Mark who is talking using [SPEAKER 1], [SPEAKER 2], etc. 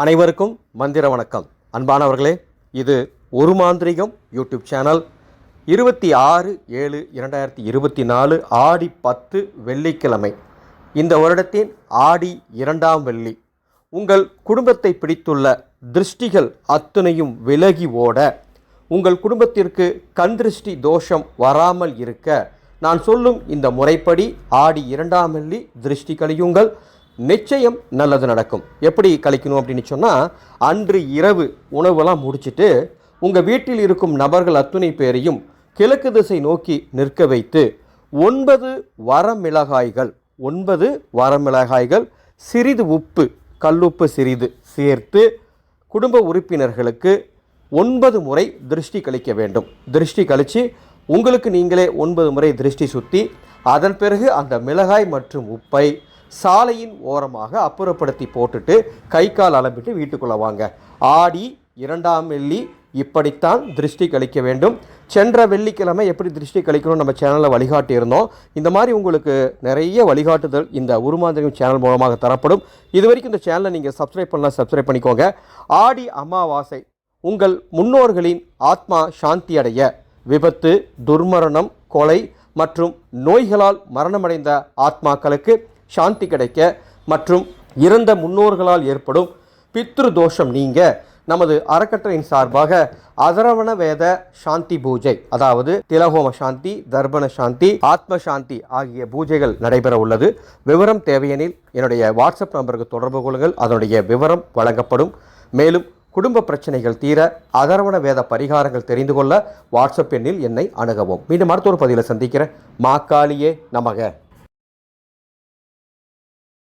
[SPEAKER 1] அனைவருக்கும் மந்திர வணக்கம். அன்பானவர்களே இது ஒரு மாந்திரிகம் யூடியூப் சேனல். இருபத்தி ஆறு ஏழு இரண்டாயிரத்தி இருபத்தி நாலு ஆடி பத்து வெள்ளிக்கிழமை. இந்த வருடத்தின் ஆடி இரண்டாம் வெள்ளி. உங்கள் குடும்பத்தை பிடித்துள்ள திருஷ்டிகள் அத்தனையும் விலகி ஓட உங்கள் குடும்பத்திற்கு கண் திருஷ்டி தோஷம் வராமல் இருக்க நான் சொல்லும் இந்த முறைப்படி ஆடி இரண்டாம் வெள்ளி திருஷ்டி கழியுங்கள். நிச்சயம் நல்லது நடக்கும். எப்படி கழிக்கணும் அப்படின்னு சொன்னால் அன்று இரவு உணவெல்லாம் முடிச்சுட்டு உங்கள் வீட்டில் இருக்கும் நபர்கள் அத்துணை பேரையும் கிழக்கு திசை நோக்கி நிற்க வைத்து ஒன்பது வரமிளகாய்கள் ஒன்பது வரமிளகாய்கள் சிறிது உப்பு கல்லுப்பு சிறிது சேர்த்து குடும்ப உறுப்பினர்களுக்கு ஒன்பது முறை திருஷ்டி கழிக்க வேண்டும். திருஷ்டி கழித்து உங்களுக்கு நீங்களே ஒன்பது முறை திருஷ்டி சுற்றி அதன் பிறகு அந்த மிளகாய் மற்றும் உப்பை சாலையின் ஓரமாக அப்புறப்படுத்தி போட்டுட்டு கை கால் அலம்பிட்டு வீட்டுக்குள்ளே வாங்க. ஆடி இரண்டாம் வெள்ளி இப்படித்தான் திருஷ்டி கழிக்க வேண்டும். சென்ற வெள்ளிக்கிழமை எப்படி திருஷ்டி கழிக்கணும் நம்ம சேனலில் வழிகாட்டி இருந்தோம் இந்த மாதிரி உங்களுக்கு நிறைய வழிகாட்டுதல் இந்த உருமாந்திரியம் சேனல் மூலமாக தரப்படும். இது வரைக்கும் இந்த சேனலை நீங்கள் சப்ஸ்கிரைப் பண்ணலாம் சப்ஸ்கிரைப் பண்ணிக்கோங்க. ஆடி அமாவாசை உங்கள் முன்னோர்களின் ஆத்மா சாந்தி அடைய விபத்து துர்மரணம் கொலை மற்றும் நோய்களால் மரணமடைந்த ஆத்மாக்களுக்கு சாந்தி கிடைக்க மற்றும் இறந்த முன்னோர்களால் ஏற்படும் பித்ரு தோஷம் நீங்க நமது அறக்கட்டளையின் சார்பாக அதரவண வேத சாந்தி பூஜை அதாவது திலஹோம சாந்தி தர்பண சாந்தி ஆத்ம சாந்தி ஆகிய பூஜைகள் நடைபெற உள்ளது. விவரம் தேவையெனில் என்னுடைய வாட்ஸ்அப் நம்பருக்கு தொடர்பு கொள்ளுங்கள். அதனுடைய விவரம் வழங்கப்படும். மேலும் குடும்ப பிரச்சனைகள் தீர அதரவண வேத பரிகாரங்கள் தெரிந்து கொள்ள வாட்ஸ்அப் எண்ணில் என்னை அணுகவும். மீண்டும் அடுத்த ஒரு பதிவில் சந்திக்கிறேன். மாக்காளியே நமக.